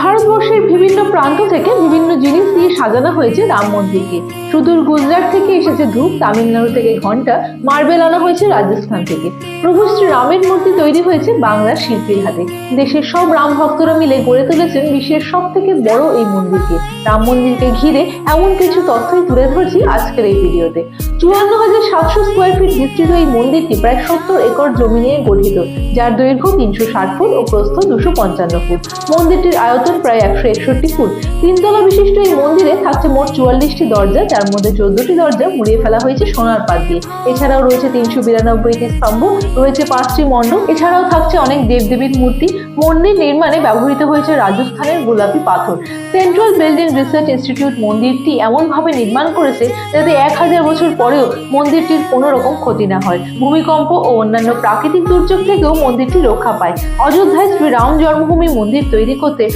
ভারতবর্ষের বিভিন্ন প্রান্ত থেকে বিভিন্ন জিনিস দিয়ে সাজানো হয়েছে রাম মন্দিরকে। সুদূর গুজরাট থেকে এসেছে ধূপ, তামিলনাড়ু থেকে ঘণ্টা, মার্বেল আনা হয়েছে রাজস্থান থেকে। প্রভু শ্রী রামের মূর্তি তৈরি হয়েছে বাংলার শিল্পীর হাতে। দেশের সব রাম ভক্তরা মিলে গড়ে তুলেছেন বিশ্বের সব থেকে বড় এই মন্দিরকে। রাম মন্দিরকে ঘিরে এমন কিছু তথ্যই তুলে ধরছি আজকের এই ভিডিওতে। চুয়ান্ন হাজার সাতশো স্কোয়ার ফিট বিস্তৃত এই মন্দিরটি প্রায় সত্তর একর জমি নিয়ে গঠিত, যার দৈর্ঘ্য তিনশো ষাট ফুট ও প্রস্থ দুশো পঞ্চান্ন ফুট। মন্দিরটির আয়তন প্রায় একশো একষট্টি ফুট। তিনতলা বিশিষ্ট এই মন্দিরে থাকছে মোট চুয়াল্লিশটি দরজা, যার মধ্যে চোদ্দটি দরজা মুড়িয়ে ফেলা হয়েছে সোনার পাত দিয়ে। এছাড়াও রয়েছে তিনশো বিরানব্বইটি স্তম্ভ, রয়েছে পাঁচটি মণ্ডপ, এছাড়াও থাকছে অনেক দেবদেবীর মূর্তি। মন্দির নির্মাণে ব্যবহৃত হয়েছে রাজস্থানের গোলাপি পাথর। সেন্ট্রাল বিল্ডিং রিসার্চ ইনস্টিটিউট মন্দিরটি এমনভাবে নির্মাণ করেছে যাতে এক হাজার বছর পরেও মন্দিরটির কোনো রকম ক্ষতি না হয়। ভূমিকম্প ও অন্যান্য প্রাকৃতিক দুর্যোগ থেকেও মন্দিরটি রক্ষা পায়। অযোধ্যায় শ্রীরাম জন্মভূমি মন্দির তৈরি করতে